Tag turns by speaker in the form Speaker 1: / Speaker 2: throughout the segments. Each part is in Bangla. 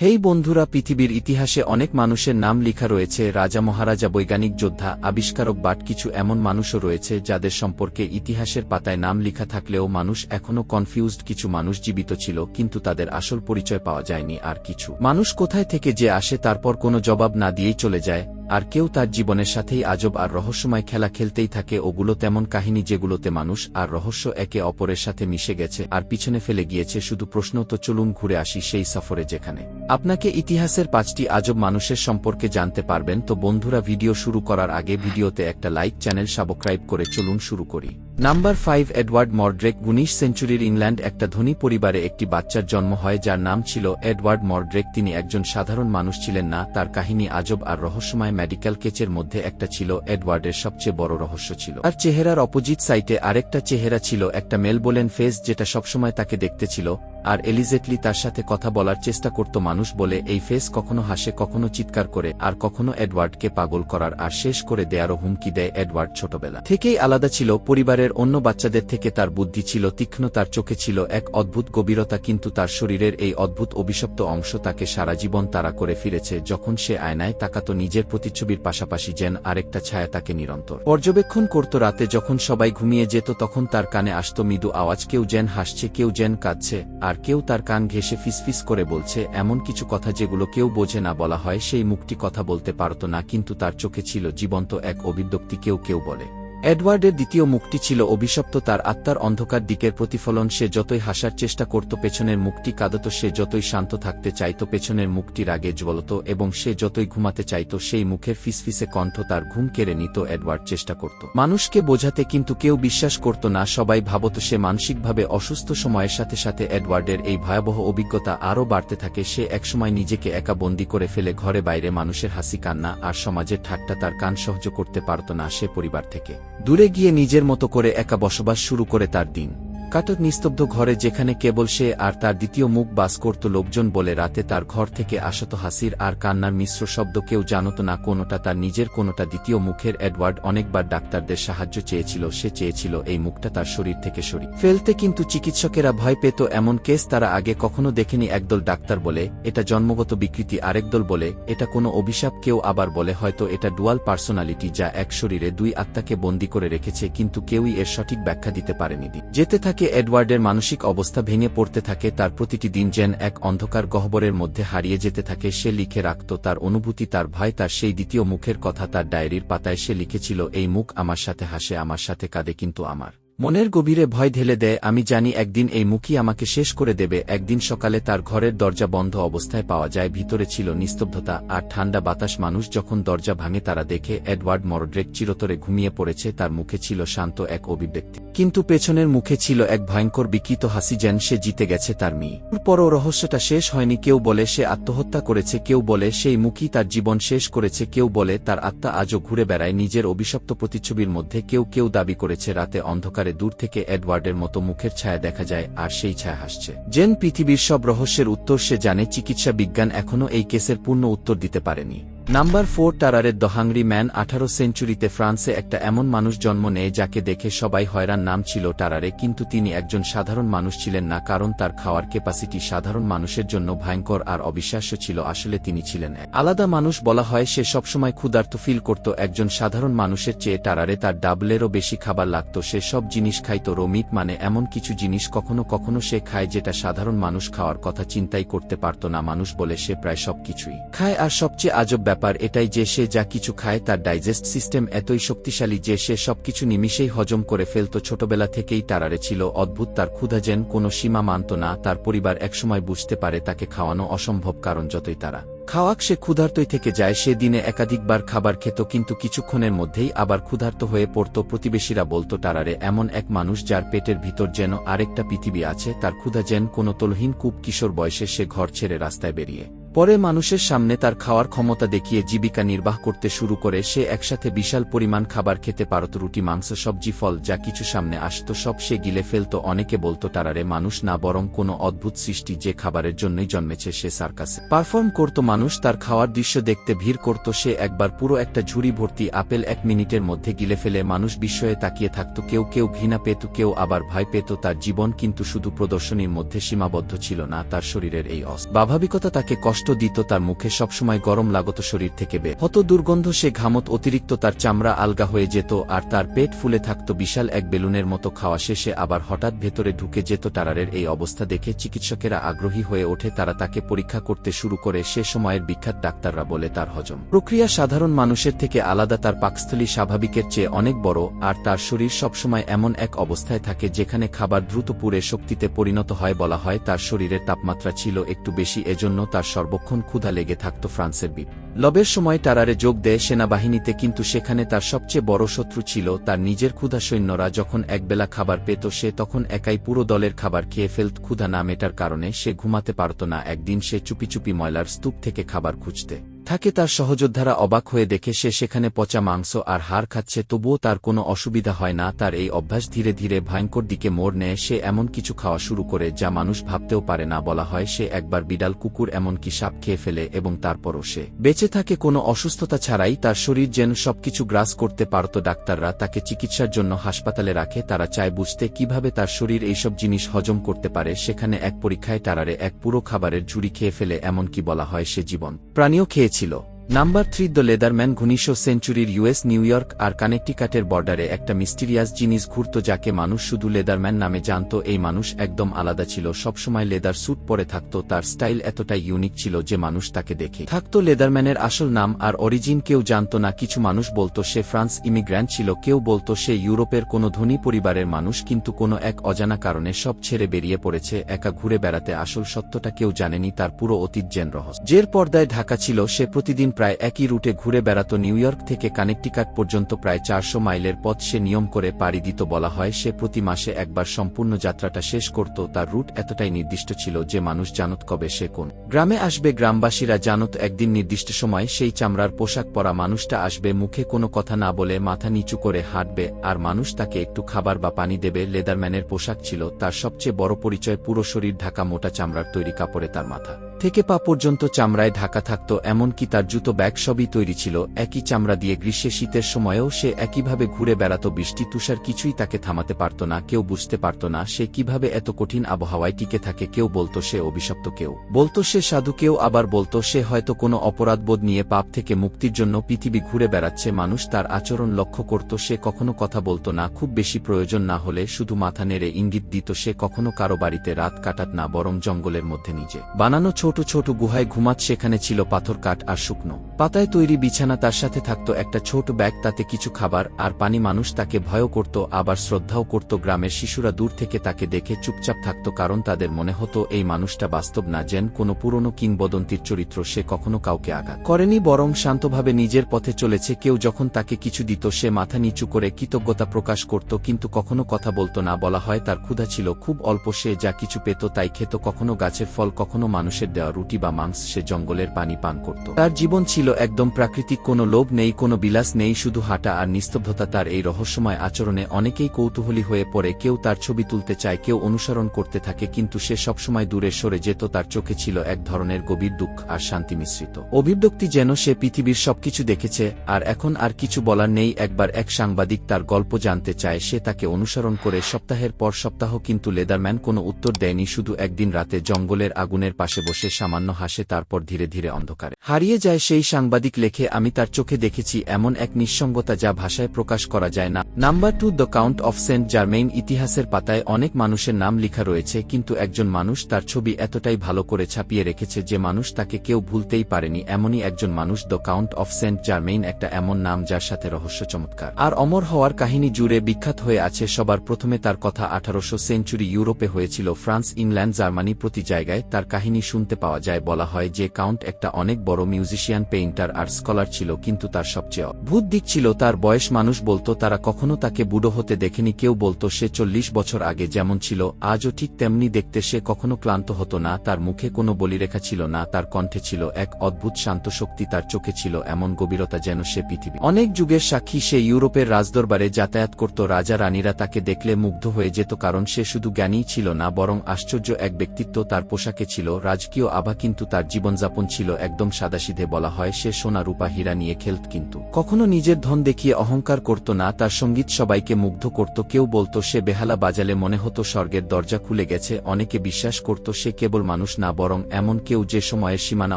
Speaker 1: হেই বন্ধুরা, পৃথিবীর ইতিহাসে অনেক মানুষের নাম লেখা রয়েছে। রাজা, মহারাজা, বৈজ্ঞানিক, যোদ্ধা, আবিষ্কারক, বাট কিছু এমন মানুষও রয়েছে যাদের সম্পর্কে ইতিহাসের পাতায় নাম লেখা থাকলেও মানুষ এখনও কনফিউজড কিছু মানুষ জীবিত ছিল, কিন্তু তাদের আসল পরিচয় পাওয়া যায়নি আর কিছু। মানুষ কোথায় থেকে যে আসে তারপর কোনো জবাব না দিয়েই চলে যায়, আর কেউ তার জীবনের সাথেই আজব আর রহস্যময় খেলা খেলতেই থাকে। ওগুলো তেমন কাহিনী যেগুলোতে মানুষ আর রহস্য একে অপরের সাথে মিশে গেছে আর পিছনে ফেলে গিয়েছে। শুধু প্রশ্ন, তো চলুন ঘুরে আসি সেই সফরে যেখানে। আপনাকে ইতিহাসের পাঁচটি আজব মানুষের সম্পর্কে জানতে পারবেন, তো বন্ধুরা, ভিডিও শুরু করার আগে ভিডিওতে একটা লাইক, চ্যানেল সাবস্ক্রাইব করে চলুন শুরু করি। নাম্বার ফাইভ এডওয়ার্ড মর্ড্রেক উনিশ সেঞ্চুরির ইংল্যান্ড একটা ধনী পরিবারে একটি বাচ্চার জন্ম হয় যার নাম ছিল এডওয়ার্ড মর্ড্রেক। তিনি একজন সাধারণ মানুষ ছিলেন না, তার কাহিনী আজব আর রহস্যময় মেডিকেল কেচের মধ্যে একটা ছিল এডওয়ার্ডের সবচেয়ে বড় রহস্য ছিল। আর চেহারার অপোজিট সাইটে আরেকটা চেহারা ছিল একটা মেলবোলেন ফেস যেটা সবসময় তাকে দেখতে ছিল, আর এলিজেটলি তার সাথে কথা বলার চেষ্টা করত মানুষ বলে এই ফেস কখনো হাসে, কখনো চিৎকার করে, আর কখনো এডওয়ার্ডকে পাগল করার, আর শেষ করে দেয়ারও হুমকি দেয় এডওয়ার্ড ছোটবেলা। থেকেই আলাদা ছিল পরিবারের অন্য বাচ্চাদের থেকে তার বুদ্ধি ছিল তীক্ষ্ণ, তার চোখে ছিল এক অদ্ভুত গভীরতা, কিন্তু তার শরীরের এই অদ্ভুত অভিশপ্ত অংশ তাকে সারা জীবন তারা করে ফিরেছে, যখন সে আয়নায় তাকাত নিজের প্রতিচ্ছবির পাশাপাশি যেন আরেকটা ছায়া তাকে নিরন্তর পর্যবেক্ষণ করত। রাতে যখন সবাই ঘুমিয়ে যেত, তখন তার কানে আসত মৃদু আওয়াজ, কেউ যেন হাসছে, কেউ যেন কাঁদছে, আর কেউ তার কান ঘেঁষে ফিসফিস করে বলছে, এমন কিছু কথা যেগুলো কেউ বোঝে না বলা হয়, সেই মুখটি কথা বলতে পারত না, কিন্তু তার চোখে ছিল জীবন্ত এক অভিব্যক্তি কেউ কেউ বলে। এডওয়ার্ডের দ্বিতীয় মুখটি ছিল অভিশপ্ত, তার আত্মার অন্ধকার দিকের প্রতিফলন সে যতই হাসার চেষ্টা করত পেছনের মুখটি কাঁদত, সে যতই শান্ত থাকতে চাইত পেছনের মুখটি রাগে জ্বলত এবং সে যতই ঘুমাতে চাইত সেই মুখের ফিসফিসে কণ্ঠ তার ঘুম কেড়ে নিত, এডওয়ার্ড চেষ্টা করত। মানুষকে বোঝাতে কিন্তু কেউ বিশ্বাস করত না, সবাই ভাবত সে মানসিকভাবে অসুস্থ সময়ের সাথে সাথে এডওয়ার্ডের এই ভয়াবহ অভিজ্ঞতা আরও বাড়তে থাকে, সে একসময় নিজেকে একা বন্দি করে ফেলে ঘরে বাইরে মানুষের হাসি কান্না আর সমাজের ঠাট্টা তার কান সহ্য করতে পারত না সে পরিবার থেকে। দূরে গিয়ে নিজের মতো করে একা বসবাস শুরু করে তার দিন। কাটক নিস্তব্ধ ঘরে যেখানে কেবল সে আর তার দ্বিতীয় মুখ বাস করত লোকজন বলে রাতে তার ঘর থেকে আসত হাসির আর কান্নার মিশ্র শব্দ কেউ জানত না কোনোটা তার নিজের, কোনোটা দ্বিতীয় মুখের। এডওয়ার্ড অনেকবার ডাক্তারদের সাহায্য চেয়েছিল, সে চেয়েছিল এই মুখটা তার শরীর থেকে সরি ফেলতে কিন্তু চিকিৎসকেরা ভয় পেত এমন কেস তারা আগে কখনো দেখেনি। একদল ডাক্তার বলে, এটা জন্মগত বিকৃতি। আরেক দল বলে, এটা কোনো অভিশাপ। কেউ আবার বলে, হয়তো এটা ডুয়াল পার্সোনালিটি যা এক শরীরে দুই আত্মাকে বন্দী করে রেখেছে, কিন্তু কেউই এর সঠিক ব্যাখ্যা দিতে পারেনি। যেতে থাকে এডওয়ার্ডের মানসিক অবস্থা ভেঙে পড়তে থাকে, তার প্রতিটি দিন যেন এক অন্ধকার গহ্বরের মধ্যে হারিয়ে যেতে থাকে। সে লিখে রাখত তার অনুভূতি, তার ভয়, তার সেই দ্বিতীয় মুখের কথা, তার ডায়েরির পাতায় সে লিখেছিল, এই মুখ আমার সাথে হাসে, আমার সাথে কাঁদে, কিন্তু আমার মনের গভীরে ভয় ঢেলে দেয়, আমি জানি একদিন এই মুখই আমাকে শেষ করে দেবে। একদিন সকালে তার ঘরের দরজা বন্ধ অবস্থায় পাওয়া যায়। ভিতরে ছিল নিস্তব্ধতা আর ঠান্ডা বাতাস। মানুষ যখন দরজা ভাঙে, তারা দেখে এডওয়ার্ড মরড্রেক চিরতরে ঘুমিয়ে পড়েছে। তার মুখে ছিল শান্ত এক অভিব্যক্তি। কিন্তু পেছনের মুখে ছিল এক ভয়ঙ্কর বিকৃত হাসি যেন সে জিতে গেছে তার মেয়ে। পরও রহস্যটা শেষ হয়নি। কেউ বলে সে আত্মহত্যা করেছে, কেউ বলে সেই মুখই তার জীবন শেষ করেছে, কেউ বলে তার আত্মা আজও ঘুরে বেড়ায়। নিজের অভিশপ্ত প্রতিচ্ছবির মধ্যে কেউ কেউ দাবি করেছে, রাতে অন্ধকার অন্ধকারে দূর থেকে এডওয়ার্ডের মতো মুখের ছায়া দেখা যায় আর সেই ছায়া হাসছে। জেন পৃথিবীর সব রহস্যের উত্তর সে জানে, চিকিৎসা বিজ্ঞান এখনও এই কেসের পূর্ণ উত্তর দিতে পারেনি। নাম্বার ফোর টারারের দ্য হাংরি ম্যান আঠারো সেঞ্চুরিতে ফ্রান্সে একটা এমন মানুষ জন্ম নেয় যাকে দেখে সবাই হয়রান নাম ছিল টারারে কিন্তু তিনি একজন সাধারণ মানুষ ছিলেন না, কারণ তার খাওয়ার ক্যাপাসিটি সাধারণ মানুষের জন্য ভয়ঙ্কর আর অবিশ্বাস্য ছিল, আসলে তিনি ছিলেন আলাদা মানুষ বলা হয়, সে সবসময় ক্ষুধার্ত ফিল করত, একজন সাধারণ মানুষের চেয়ে টারারে তার ডাবলেরও বেশি খাবার লাগত, সে সব জিনিস খাইত রমিট মানে এমন কিছু জিনিস কখনো কখনো সে খায় যেটা সাধারণ মানুষ খাওয়ার কথা চিন্তাই করতে পারত না, মানুষ বলে সে প্রায় সবকিছুই খায়, আর সবচেয়ে আজব ব্যাপার এটাই যে সে যা কিছু খায় তার ডাইজেস্ট সিস্টেম এতই শক্তিশালী যে সে সবকিছু নিমিষেই হজম করে ফেলত। ছোটবেলা থেকেই তারারে ছিল অদ্ভুত, তার ক্ষুধা যেন কোনো সীমা মানত না, তার পরিবার একসময় বুঝতে পারে তাকে খাওয়ানো অসম্ভব কারণ যতই তারা খাওয়াক, সে ক্ষুধার্তই থেকে যায়। সে দিনে একাধিকবার খাবার খেত, কিন্তু কিছুক্ষণের মধ্যেই আবার ক্ষুধার্ত হয়ে পড়ত। প্রতিবেশীরা বলতো, তারারে এমন এক মানুষ যার পেটের ভিতর যেন আরেকটা পৃথিবী আছে, তার ক্ষুধা যেন কোনো তলহীন কূপ কিশোর বয়সে সে ঘর ছেড়ে রাস্তায় বেরিয়ে পরে মানুষের সামনে তার খাওয়ার ক্ষমতা দেখিয়ে জীবিকা নির্বাহ করতে শুরু করে সে একসাথে বিশাল পরিমাণ খাবার খেতে পারত, রুটি, মাংস, সবজি, ফল, যা কিছু সামনে আসত, সব সে গিলে ফেলত, অনেকে বলতো, তারারে মানুষ না, বরং কোনো অদ্ভুত সৃষ্টি যে খাবারের জন্যই জন্মেছে সে সার্কাসে। পারফর্ম করত মানুষ, তার খাওয়ার দৃশ্য দেখতে ভিড় করত, সে একবার পুরো একটা ঝুড়ি ভর্তি আপেল এক মিনিটের মধ্যে গিলে ফেলে, মানুষ বিস্ময়ে তাকিয়ে থাকত, কেউ কেউ ঘৃণা পেত, কেউ আবার ভয় পেত, তার জীবন কিন্তু শুধু প্রদর্শনীর মধ্যে সীমাবদ্ধ ছিল না, তার শরীরের এই অস্বাভাবিকতা তাকে কষ্ট কষ্ট দিত তার মুখে সবসময় গরম লাগত শরীর থেকে বে হত দুর্গন্ধ সে ঘামত অতিরিক্ত তার চামড়া আলগা হয়ে যেত আর তার পেট ফুলে থাকত বিশাল এক বেলুনের মতো খাওয়া শেষে আবার হঠাৎ ভেতরে ঢুকে যেত টারারের এই অবস্থা দেখে চিকিৎসকেরা আগ্রহী হয়ে ওঠে তারা তাকে পরীক্ষা করতে শুরু করে সে সময়ের বিখ্যাত ডাক্তাররা বলে তার হজম। প্রক্রিয়া সাধারণ মানুষের থেকে আলাদা তার পাকস্থলী স্বাভাবিকের চেয়ে অনেক বড় আর তার শরীর সবসময় এমন এক অবস্থায় থাকে যেখানে খাবার দ্রুত পুড়ে শক্তিতে পরিণত হয় বলা হয় তার শরীরের তাপমাত্রা ছিল একটু বেশি এজন্য তার সর্বক্ষণ ক্ষুধা লেগে থাকত ফ্রান্সের বিপ। লবের সময় টারারে যোগ দেয় সেনাবাহিনীতে, কিন্তু সেখানে তার সবচেয়ে বড় শত্রু ছিল তার নিজের ক্ষুধা সৈন্যরা যখন একবেলা খাবার পেত, সে তখন একাই পুরো দলের খাবার খেয়ে ফেলত। ক্ষুধা না মেটার কারণে সে ঘুমাতে পারত না। একদিন সে চুপি চুপি ময়লার স্তূপ থেকে খাবার খুঁজতে। থাকে তার সহযোদ্ধারা অবাক হয়ে দেখে সে সেখানে পচা মাংস আর হাড় খাচ্ছে, তবুও তার কোনো অসুবিধা হয় না, তার এই অভ্যাস ধীরে ধীরে ভয়ঙ্কর দিকে মোড় নেয়, সে এমন কিছু খাওয়া শুরু করে যা মানুষ ভাবতেও পারে না, বলা হয় সে একবার বিড়াল, কুকুর, এমনকি সাপ খেয়ে ফেলে এবং তারপরও সে বেঁচে থাকে। কোনো অসুস্থতা ছাড়াই তার শরীর যেন সবকিছু গ্রাস করতে পারত ডাক্তাররা, তাকে চিকিৎসার জন্য হাসপাতালে রাখে, তারা চায় বুঝতে কীভাবে তার শরীর এইসব জিনিস হজম করতে পারে, সেখানে এক পরীক্ষায় তারারে এক পুরো খাবারের ঝুড়ি খেয়ে ফেলে, এমনকি বলা হয় সে জীবন প্রাণীও Chilo. Number three the leatherman ঘনিষ্ঠ সেঞ্চুরির ইউএস, নিউ ইয়র্ক আর কানেকটিকাটের বর্ডারে একটা মিস্টিরিয়াস জিনিস ঘুরত যাকে মানুষ শুধু লেদারম্যান নামে জানত, এই মানুষ একদম আলাদা ছিল, সবসময় লেদার স্যুট পরে থাকত, তার স্টাইল এতটাই ইউনিক ছিল যে মানুষ তাকে দেখে। থাকত লেদারম্যানের আসল নাম আর অরিজিন কেউ জানত না, কিছু মানুষ বলতো সে ফ্রান্স ইমিগ্র্যান্ট ছিল, কেউ বলতো সে ইউরোপের কোনো ধনী পরিবারের মানুষ, কিন্তু কোনো এক অজানা কারণে সব ছেড়ে বেরিয়ে পড়েছে, একা ঘুরে বেড়াতে আসল সত্যটা কেউ জানেনি, তার পুরো অতীত জেন রহস্য। জের পর্দায় ঢাকা ছিল, সে প্রতিদিন প্রায় একই রুটে ঘুরে বেড়াত নিউ ইয়র্ক থেকে কানেকটিকাট পর্যন্ত প্রায় চারশো মাইলের পথ সে নিয়ম করে পাড়ি দিত বলা হয়। সে প্রতি মাসে একবার সম্পূর্ণ যাত্রাটা শেষ করত। তার রুট এতটাই নির্দিষ্ট ছিল যে মানুষ জানত কবে সে কোন গ্রামে আসবে। গ্রামবাসীরা জানত একদিন নির্দিষ্ট সময় সেই চামড়ার পোশাক পরা মানুষটা আসবে। মুখে কোনো কথা না বলে মাথা নিচু করে হাঁটবে। আর মানুষ তাকে একটু খাবার বা পানি দেবে। লেদারম্যানের পোশাক ছিল তার সবচেয়ে বড় পরিচয়। পুরো শরীর ঢাকা মোটা চামড়ার তৈরি কাপড়ে তার মাথা। থেকে পা পর্যন্ত চামড়ায় ঢাকা থাকত, এমনকি তার জুতো ব্যাগ সবই তৈরি ছিল, একই চামড়া দিয়ে গ্রীষ্মে শীতের সময়েও সে একইভাবে ঘুরে বেড়াত, বৃষ্টি, তুষার কিছুই তাকে থামাতে পারত না, কেউ বুঝতে পারত না সে কীভাবে এত কঠিন আবহাওয়ায় টিকে থাকে, কেউ বলতো সে অভিশপ্ত কেউ, বলতো সে সাধু কেউ, আবার বলতো সে হয়তো কোনো অপরাধবোধ নিয়ে পাপ থেকে মুক্তির জন্য পৃথিবী ঘুরে বেড়াচ্ছে, মানুষ তার আচরণ লক্ষ্য করত, সে কখনো কথা বলতো না, খুব বেশি প্রয়োজন না হলে শুধু মাথা নেড়ে ইঙ্গিত দিত, সে কখনো কারও বাড়িতে রাত কাটাত না, বরং জঙ্গলের মধ্যে নিজে, বানানো ছোট ছোট ছোট গুহায় ঘুমাত সেখানে ছিল পাথর কাঠ আর শুকনো। পাতায় তৈরি বিছানা তার সাথে থাকত একটা ছোট ব্যাগ, তাতে কিছু খাবার আর পানি। মানুষ তাকে ভয়ও করত, আবার শ্রদ্ধাও করত। গ্রামের শিশুরা দূর থেকে তাকে দেখে চুপচাপ থাকত, কারণ তাদের মনে হতো, এই মানুষটা বাস্তব না, যেন কোনো পুরনো কিংবদন্তির চরিত্র সে কখনো কাউকে আঘাত করেনি, বরং শান্তভাবে নিজের পথে চলেছে। কেউ যখন তাকে কিছু দিত, সে মাথা নিচু করে কৃতজ্ঞতা প্রকাশ করত, কিন্তু কখনো কথা বলতো না। বলা হয়, তার ক্ষুধা ছিল খুব অল্প, সে যা কিছু পেত তাই খেত। কখনো গাছের ফল, কখনো মানুষের দেওয়া রুটি বা মাংস সে জঙ্গলের পানি পান করত। তার জীবন ছিল একদম প্রাকৃতিক, কোনো লোভ নেই, কোনো বিলাস নেই, শুধু হাঁটা আর নিস্তব্ধতা তার এই রহস্যময় আচরণে অনেকেই কৌতূহলী হয়ে পড়ে, কেউ তার ছবি তুলতে চায়, কেউ অনুসরণ করতে থাকে, কিন্তু সে সবসময় দূরে সরে যেত, তার চোখে ছিল এক ধরনের গভীর দুঃখ আর শান্তি মিশ্রিত। অভিব্যক্তি যেন সে পৃথিবীর সবকিছু দেখেছে, আর এখন আর কিছু বলার নেই, একবার এক সাংবাদিক তার গল্প জানতে চায়, সে তাকে অনুসরণ করে সপ্তাহের পর সপ্তাহ কিন্তু লেদারম্যান কোনো উত্তর দেয়নি, শুধু একদিন রাতে জঙ্গলের আগুনের পাশে বসে সামান্য হাসে, তারপর ধীরে ধীরে অন্ধকারে। হারিয়ে যায় সেই সাংবাদিক লেখে, আমি তার চোখে দেখেছি এমন এক নিঃসঙ্গতা যা ভাষায় প্রকাশ করা যায় না। Number two the count of Saint Germain ইতিহাসের পাতায় অনেক মানুষের নাম লেখা রয়েছে, কিন্তু একজন মানুষ তার ছবি এতটাই ভালো করে ছাপিয়ে রেখেছে যে মানুষ তাকে কেউ ভুলতেই পারেনি। এমনই একজন মানুষ the count of Saint Germain একটা এমন নাম যার সাথে রহস্য চমৎকার। আর অমর হওয়ার কাহিনী জুড়ে বিখ্যাত হয়ে আছে, সবার প্রথমে তার কথা আঠারোশো সেঞ্চুরি ইউরোপে হয়েছিল, ফ্রান্স, ইংল্যান্ড, জার্মানি প্রতি জায়গায়। তার কাহিনী শুনতে পাওয়া যায় বলা হয় যে কাউন্ট একটা অনেক বড় মিউজিশিয়ান, পেইন্টার আর স্কলার ছিল কিন্তু তার সবচেয়ে ভূত দিক ছিল তার বয়স। মানুষ বলতো তারা কখনো তাকে বুড়ো হতে দেখেনি, কেউ বলতো সে চল্লিশ বছর আগে যেমন ছিল, আজও ঠিক তেমনি দেখতে সে কখনো ক্লান্ত হতো না, তার মুখে কোনো বলিরেখা ছিল না, তার কণ্ঠে ছিল এক অদ্ভুত শান্ত শক্তি, তার চোখে ছিল এমন গভীরতা যেন সে পৃথিবী। অনেক যুগের সাক্ষী সে ইউরোপের রাজদরবারে যাতায়াত করত, রাজা রানীরা তাকে দেখলে মুগ্ধ হয়ে যেত কারণ সে শুধু জ্ঞানীই ছিল না, বরং আশ্চর্য এক ব্যক্তিত্ব তার পোশাকে ছিল, রাজকীয় আভা কিন্তু তার জীবনযাপন ছিল একদম সাদাসিধে বলা হয়, সে সোনা রূপা হীরা নিয়ে খেলত কিন্তু। কখনো নিজের ধন দেখিয়ে অহংকার করত না, তার সংগীত সবাইকে মুগ্ধ করত, কেউ বলতো, সে বেহালা বাজালে মনে হতো স্বর্গের দরজা খুলে গেছে, অনেকে বিশ্বাস করত, সে কেবল মানুষ না, বরং এমন কেউ যে সময়ের সীমানা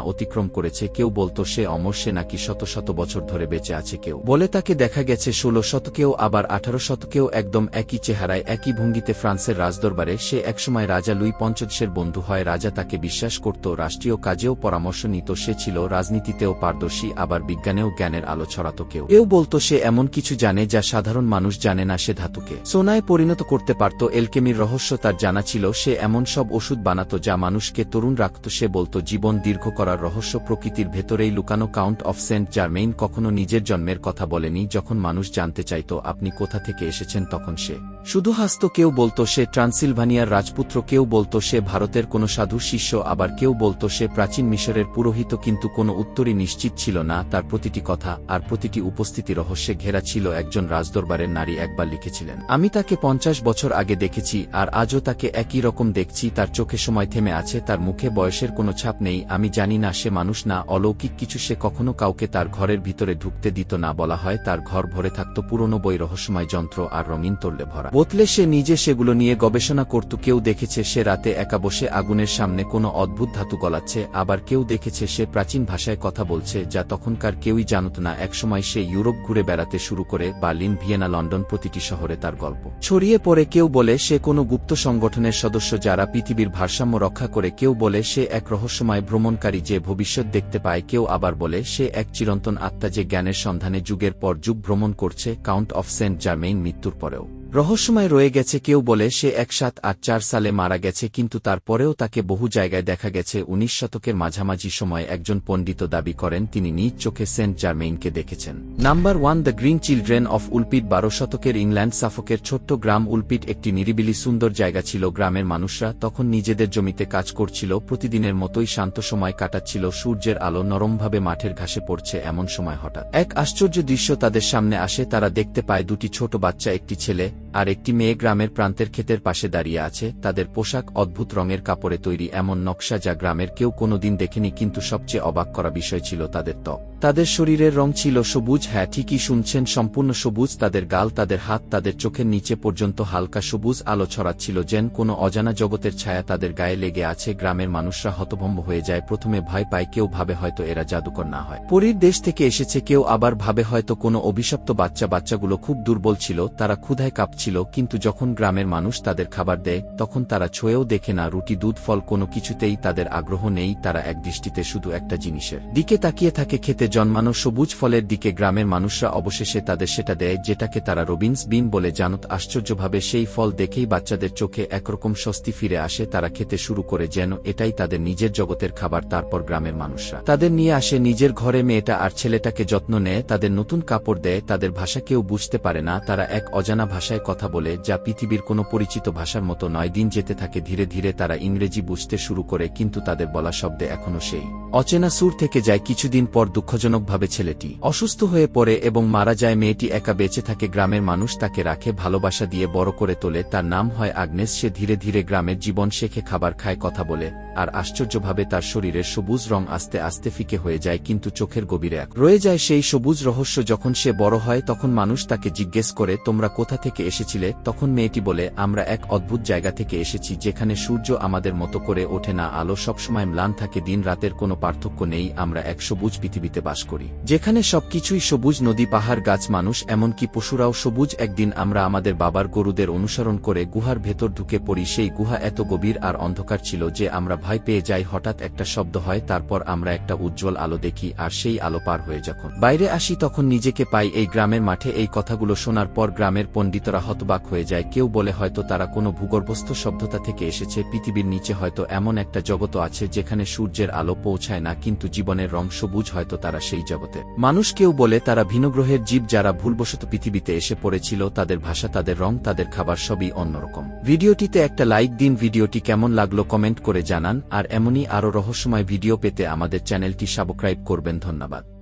Speaker 1: অতিক্রম করেছে, কেউ বলতো, সে অমর, সে নাকি শত শত বছর ধরে বেঁচে আছে কেউ। বলে তাকে দেখা গেছে ষোলো শতকেও, আবার আঠারো শতকেও একদম একই চেহারায়, একই ভঙ্গিতে ফ্রান্সের রাজদরবারে, সে একসময় রাজা লুই পঞ্চদশের বন্ধু হয়, রাজা তাকে বিশ্বাস করত রাষ্ট্রীয় কাজেও পরামর্শ নিত সে ছিল রাজনীতিতেও পারদর্শী, আবার বিজ্ঞানেও জ্ঞানের আলো ছড়াত কেউ। এও বলতো সে এমন কিছু জানে যা সাধারণ মানুষ জানে না সে ধাতুকে। সোনায় পরিণত করতে পারত এলকেমির রহস্য, তার জানা ছিল সে এমন সব ওষুধ বানাত যা মানুষকে তরুণ রাখত। সে বলতো, জীবন দীর্ঘ করার রহস্য প্রকৃতির ভেতরেই লুকানো কাউন্ট অফ সেন্ট জার্মেইন কখনো নিজের জন্মের কথা বলেনি। যখন মানুষ জানতে চাইত আপনি কোথা থেকে এসেছেন তখন সে শুধু হাসত কেউ বলতো সে ট্রান্সিলভানিয়ার রাজপুত্র, কেউ বলতো সে ভারতের কোনো সাধু শিষ্য, আবার কেউ বলতো সে প্রাচীন মিশরের পুরোহিত কিন্তু কোনো উত্তরই নিশ্চিত ছিল না, তার প্রতিটি কথা আর প্রতিটি উপস্থিতি রহস্যে ঘেরা ছিল একজন রাজদরবারের নারী একবার লিখেছিলেন, আমি তাকে পঞ্চাশ বছর আগে দেখেছি আর আজও তাকে একই রকম দেখছি, তার চোখে সময় থেমে আছে, তার মুখে বয়সের কোনো ছাপ নেই, আমি জানি না সে মানুষ না, অলৌকিক কিছু সে কখনো কাউকে তার ঘরের ভিতরে ঢুকতে দিত না বলা হয়, তার ঘর ভরে থাকত পুরনো বই, রহস্যময় যন্ত্র আর রঙিন তরলে ভরা। বোতলে সে নিজে সেগুলো নিয়ে গবেষণা করত, কেউ দেখেছে সে রাতে একা বসে আগুনের সামনে কোনো অদ্ভুত ধাতু গলাচ্ছে, আবার কেউ দেখেছে সে প্রাচীন ভাষায় কথা বলছে, যা তখনকার কেউই জানত না। একসময় সে ইউরোপ ঘুরে বেড়াতে শুরু করে, বার্লিন, ভিয়েনা, লন্ডন প্রতিটি শহরে তার গল্প। ছড়িয়ে পড়ে কেউ বলে সে কোনো গুপ্ত সংগঠনের সদস্য যারা পৃথিবীর ভারসাম্য রক্ষা করে, কেউ বলে সে এক রহস্যময় ভ্রমণকারী যে ভবিষ্যৎ দেখতে পায়, কেউ আবার বলে সে এক চিরন্তন আত্মা যে জ্ঞানের সন্ধানে যুগের পর যুগ ভ্রমণ করছে, কাউন্ট অফ সেন্ট জার্মেইন মৃত্যুর পরেও। রহস্যময় রয়ে গেছে কেউ বলে সে এক সাত আট চার সালে মারা গেছে কিন্তু তারপরেও তাকে বহু জায়গায় দেখা গেছে। উনিশ শতকের মাঝামাঝি সময় একজন পণ্ডিত দাবি করেন, তিনি নিজ চোখে সেন্ট জার্মেইনকে দেখেছেন। Number one, the green children of Woolpit বারো শতকের ইংল্যান্ড সাফকের ছোট্ট গ্রাম উলপিট একটি নিরিবিলি সুন্দর জায়গা ছিল গ্রামের মানুষরা তখন নিজেদের জমিতে কাজ করছিল, প্রতিদিনের মতোই শান্ত সময় কাটাচ্ছিল, সূর্যের আলো নরমভাবে মাঠের ঘাসে পড়ছে এমন সময় হঠাৎ। এক আশ্চর্য দৃশ্য তাদের সামনে আসে, তারা দেখতে পায় দুটি ছোট বাচ্চা, একটি ছেলে আর একটি মেয়ে গ্রামের প্রান্তের ক্ষেতের পাশে দাঁড়িয়ে আছে, তাদের পোশাক অদ্ভুত রঙের কাপড়ে তৈরি এমন নকশা যা গ্রামের কেউ কোনোদিন দেখেনি, কিন্তু সবচেয়ে অবাক করা বিষয় ছিল তাদের ত্বক। তাদের শরীরের রং ছিল সবুজ হ্যাঁ ঠিকই শুনছেন, সম্পূর্ণ সবুজ, তাদের গাল, তাদের হাত, তাদের চোখের নিচে পর্যন্ত হালকা সবুজ আলো ছড়াচ্ছিল যেন কোনো অজানা জগতের ছায়া তাদের গায়ে লেগে আছে, গ্রামের মানুষরা হতভম্ব হয়ে যায়, প্রথমে ভয় পায় কেউ ভাবে হয়তো এরা জাদুকর না হয়। পরীর দেশ থেকে এসেছে কেউ, আবার ভাবে হয়তো কোনো অভিশপ্ত বাচ্চা, বাচ্চাগুলো খুব দুর্বল ছিল, তারা ক্ষুধায় কাঁপছিল কিন্তু যখন গ্রামের মানুষ তাদের খাবার দেয়, তখন তারা ছুঁয়েও দেখে না রুটি, দুধ, ফল কোনো কিছুতেই তাদের আগ্রহ নেই, তারা এক দৃষ্টিতে শুধু একটা জিনিসের দিকে তাকিয়ে থাকে খেতে জন্মানো সবুজ ফলের দিকে। গ্রামের মানুষরা অবশেষে তাদের সেটা দেয়, যেটাকে তারা রবিন্স বিন বলে জানত। আশ্চর্যভাবে সেই ফল দেখেই বাচ্চাদের চোখে একরকম স্বস্তি ফিরে আসে, তারা খেতে শুরু করে যেন এটাই তাদের নিজের জগতের খাবার। তারপর গ্রামের মানুষরা তাদের নিয়ে আসে, নিজের ঘরে মেয়েটা আর ছেলেটাকে যত্ন নেয়, তাদের নতুন কাপড় দেয়, তাদের ভাষা কেউ বুঝতে পারে না, তারা এক অজানা ভাষায় কথা বলে, যা পৃথিবীর কোনো পরিচিত ভাষার মতো নয়। দিন যেতে থাকে, ধীরে ধীরে তারা ইংরেজি বুঝতে শুরু করে, কিন্তু তাদের বলা শব্দে এখনও সেই। অচেনা সুর থেকে যায় কিছুদিন পর দুঃখজনকভাবে ছেলেটি। অসুস্থ হয়ে পড়ে এবং মারা যায়, মেয়েটি একা বেঁচে থাকে, গ্রামের মানুষ তাকে রাখে, ভালোবাসা দিয়ে বড় করে তোলে, তার নাম হয় আগ্নেস। সে ধীরে ধীরে গ্রামের জীবন শেখে, খাবার খায়, কথা বলে, আর আশ্চর্যভাবে তার শরীরের সবুজ রং আস্তে আস্তে ফিকে হয়ে যায়, কিন্তু চোখের গভীরে রয়ে যায় সেই সবুজ রহস্য। যখন সে বড় হয়, তখন মানুষ তাকে জিজ্ঞেস করে, তোমরা কোথা থেকে এসেছিলে, তখন মেয়েটি বলে, আমরা এক অদ্ভুত জায়গা থেকে এসেছি যেখানে সূর্য আমাদের মতো করে ওঠে না, আলো সবসময় ম্লান থাকে, দিন রাতের কোনো পার্থক্য নেই, আমরা এক সবুজ পৃথিবীতে বাস করি। যেখানে সবকিছুই সবুজ, নদী, পাহাড়, গাছ, মানুষ, এমনকি পশুরাও সবুজ, একদিন আমরা আমাদের বাবার গরুদের অনুসরণ করে গুহার ভেতর ঢুকে পড়ি, সেই গুহা এত গভীর আর অন্ধকার ছিল যে আমরা ভয় পেয়ে যাই, হঠাৎ একটা শব্দ হয়, তারপর আমরা একটা উজ্জ্বল আলো দেখি, আর সেই আলো পার হয়ে যখন বাইরে আসি, তখন নিজেকে পাই, এই গ্রামের মাঠে এই কথাগুলো শোনার পর গ্রামের পণ্ডিতরা হতবাক হয়ে যায়। কেউ বলে হয়তো তারা কোনো ভূগর্ভস্থ সভ্যতা থেকে এসেছে। পৃথিবীর নিচে হয়তো এমন একটা জগৎ আছে যেখানে সূর্যের আলো পৌঁছায় না, কিন্তু জীবনের রং সবুজ হয়তো তারা সেই জগতে। মানুষ কেউ বলে তারা ভিনগ্রহের জীব যারা ভুলবশত পৃথিবীতে এসে পড়েছিল, তাদের ভাষা, তাদের রং, তাদের খাবার সবই অন্যরকম। ভিডিওটিতে একটা লাইক দিন। ভিডিওটি কেমন লাগল কমেন্ট করে জানান। আর এমনই আরও রহস্যময় ভিডিও পেতে আমাদের চ্যানেলটি সাবস্ক্রাইব করবেন। ধন্যবাদ।